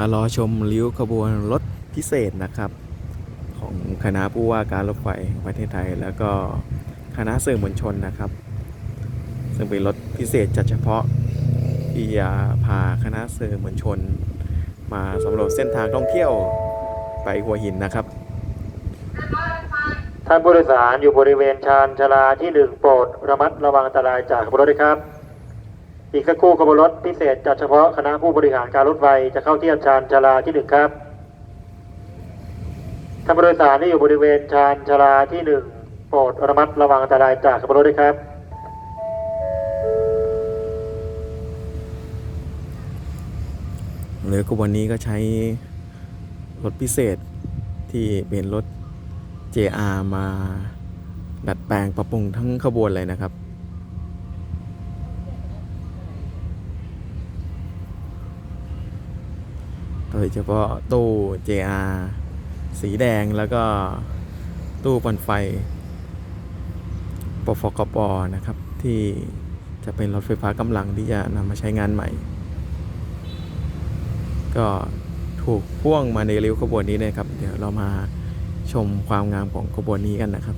มารอชมริ้วขบวนรถพิเศษนะครับ ของคณะผู้ว่าการรถไฟประเทศไทย แล้วก็คณะสื่อมวลชนนะครับ ซึ่งเป็นรถพิเศษจัดเฉพาะที่จะพาคณะสื่อมวลชน มาสำรวจเส้นทางท่องเที่ยวไปหัวหินนะครับ ท่านผู้โดยสารอยู่บริเวณชานชาลาที่หนึ่งโปรดระมัดระวังอันตรายจากรถด้วยครับ อีกสักครู่ขบวนรถพิเศษจัดเฉพาะคณะผู้บริหารการรถไฟจะเข้าเทียบชานชาลาที่หนึ่งครับท่านผู้โดยสารที่อยู่บริเวณชานชาลาที่หนึ่งโปรดระมัดระวังอันตรายจากขบวนรถด้วยครับหรือขบวนนี้ก็ใช้รถพิเศษที่เป็นรถ JR มาดัดแปลงปรับปรุงทั้งขบวนเลยนะครับ ดยเฉพาะตู้ JR สีแดงแล้วก็ตู้ปันไฟปฟกปนะครับ ที่จะเป็นรถไฟฟ้ากำลังที่จะนำมาใช้งานใหม่ ก็ถูกพ่วงมาในริ้วขบวนนี้นะครับ เดี๋ยวเรามาชมความงามของขบวนนี้กันนะครับ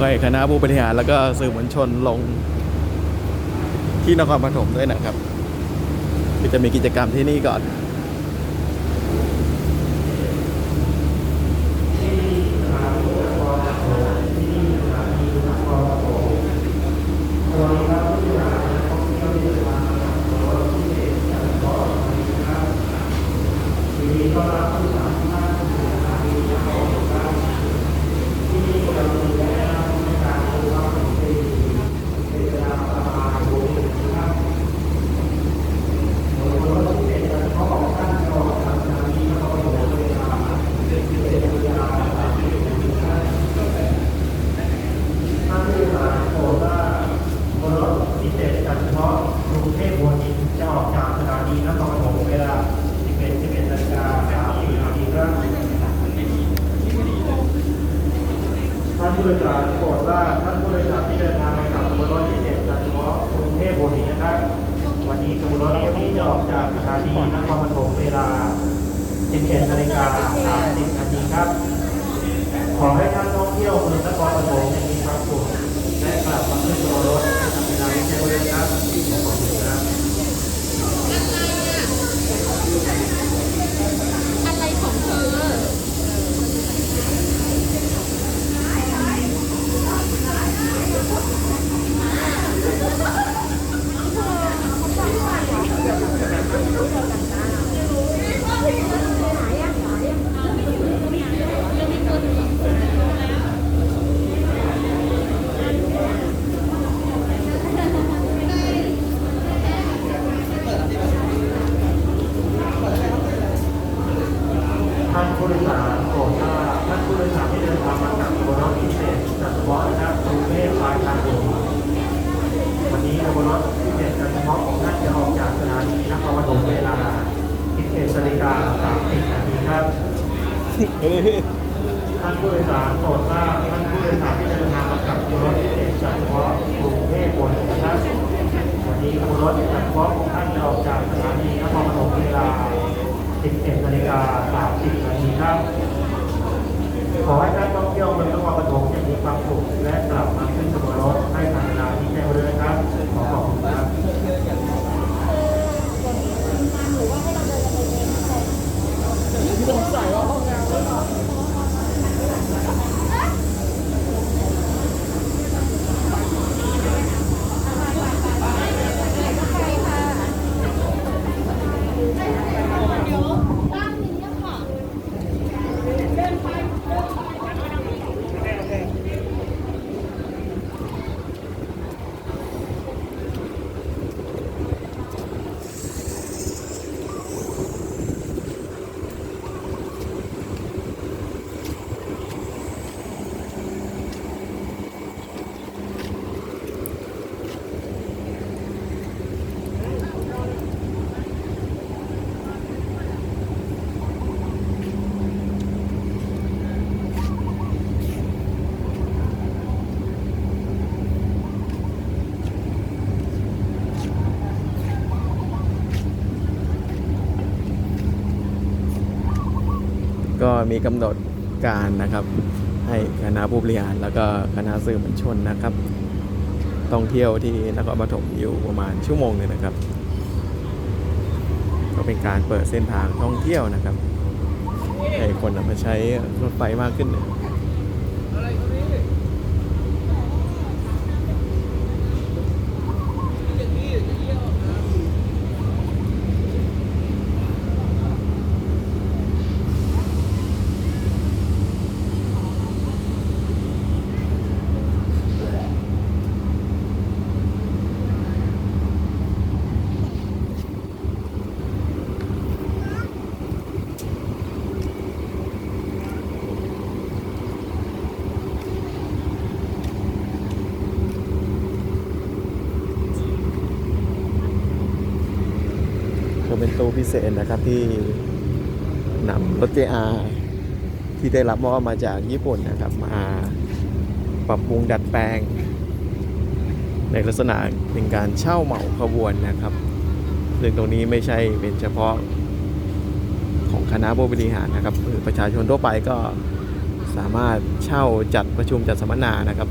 ก็ให้คณะผู้บริหารแล้วก็สื่อมวลชนลงที่นครปฐมด้วยนะครับคือจะมีกิจกรรมที่นี่ก่อนท่านผู้โดยสารโปรดว่าบนรถพิเศษจัดเฉพาะกรุงเทพหัวหินจะออกจากสถานีนครปฐมเวลา 11 11นาฬิกา30นาทีครับท่าน ผู้โดยสารโปรดว่าท่านผู้โดยสารที่เดินทางไปกับบนรถพิเศษจัดเฉพาะกรุงเทพโบนีนะครับ วันนี้ขบวนรถนี้จะออกจากสถานีนครปฐมเวลา 17นาฬิกา30นาทีครับ ขอให้ท่านท่องเที่ยวเมืองนครปฐมมีค ท่านผู้โดยสารโปรดทราท่านผู้โดยสารที่เดินทางมาจากบนรถพิเศษจากสวัาะนะครับกรุงเทพปลายทางด่วนวันนี้บนรถพิเศษจะกเฉพาะของท่านจะออกจากสถานีนครปฐมเวลาพิเ11นาฬิกา30นาทีครับท่านผู้โดยสารโปรดทราท่านผู้โดยสารที่เดินทางมาจากบนรถพิเศษจากสวัาะกรุงเทพบนนะครับวันนี้บนรถจากเฉพาะของท่านจะออกจากสถานีนครปฐมเวลา 11นาฬิกา30นาทีครับ ขอให้ท่านท่องเที่ยวเมืองนครปฐมมีความสุขและกลับมาขึ้นขบวนรถให้ทันเวลาที่แจ้งไว้ด้วยนะครับ ขอขอบคุณครับ ก็มีกำหนดการนะครับ ให้คณะผู้บริหารแล้วก็คณะสื่อมวลชนนะครับท่องเที่ยวที่นครปฐมอยู่ประมาณชั่วโมงหนึงนะครับ ก็เป็นการเปิดเส้นทางท่องเที่ยวนะครับให้คนมาใช้รถไฟมากขึ้น ตู้พิเศษนะครับที่นำรถ JR ที่ได้รับมอบมาจากญี่ปุ่นนะครับมาปรับปรุงดัดแปลง ในลักษณะเป็นการเช่าเหมาขบวนนะครับซึ่งตรงนี้ไม่ใช่เป็นเฉพาะของคณะผู้บริหารนะครับคือประชาชนทั่วไปก็สามารถเช่าจัดประชุมจัดสัมมนานะครับ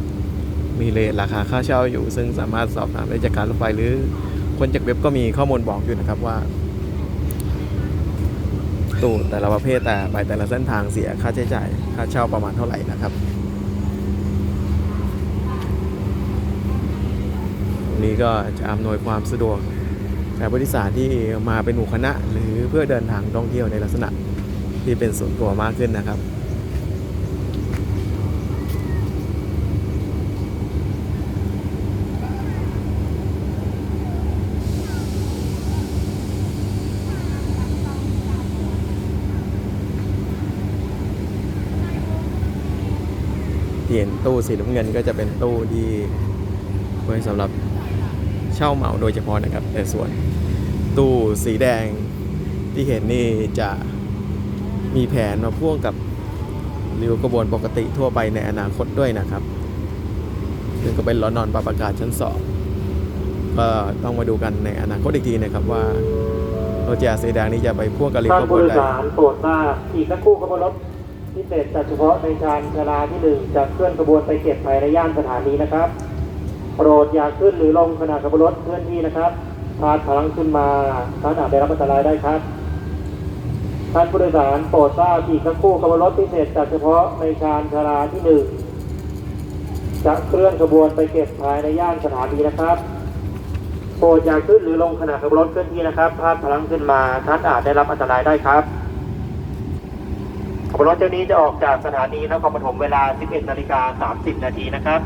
มีเรทราคาค่าเช่าอยู่ ซึ่งสามารถสอบถามได้จากการรถไฟหรือคนจากเว็บก็มีข้อมูลบอกอยู่นะครับว่า ตู้แต่ละประเภทแต่ไปแต่ละเส้นทางเสียค่าใช้จ่ายค่าเช่าประมาณเท่าไหร่นะครับนี้ก็จะอำนวยความสะดวกแก่ผู้โดยสารที่มาเป็นหมู่คณะ หรือเพื่อเดินทางท่องเที่ยวในลักษณะที่เป็นส่วนตัวมากขึ้นนะครับ ที่เห็นตู้สีน้ำเงินก็จะเป็นตู้ที่ไว้สำหรับเช่าเหมาโดยเฉพาะนะครับ แต่ส่วนตู้สีแดงที่เห็นนี่จะมีแผนมาพ่วงกับริ้วกระบวนปกติทั่วไปในอนาคตด้วยนะครับซึ่งก็เป็นล้อนอนปรับอากาศชั้นสองก็ต้องมาดูกันในอนาคตอีกทีนะครับว่ารถจักรสีแดงนี้จะไปพ่วงกับริ้วท่านกระบผู้วนโดยใดสารโปรดทราบอีกสักครู่ขบวนรถ พิเศษจัดเฉพาะในชานชาลาที่หนึ่งจะเคลื่อนขบวนไปเก็บภายในย่านสถานีนะครับ โปรดอย่าขึ้นหรือลงขณะขบวนรถเคลื่อนที่นะครับพาดพลังขึ้นมาท่านอาจได้รับอันตรายได้ครับท่านผู้โดยสารโปรดทราบอีกสักครู่ขบวนรถพิเศษจัดเฉพาะในชานชาลาที่หนึ่งจะเคลื่อนขบวนไปเก็บภายในย่านสถานีนะครับ โปรดอย่าขึ้นหรือลงขณะขบวนรถเคลื่อนที่นะครับพลาดพลังขึ้นมาท่านอาจได้รับอันตรายได้ครับ รถเจ้านี้จะออกจากสถานีนครปฐมเวลา 11นาฬิกา30 นาทีนะครับ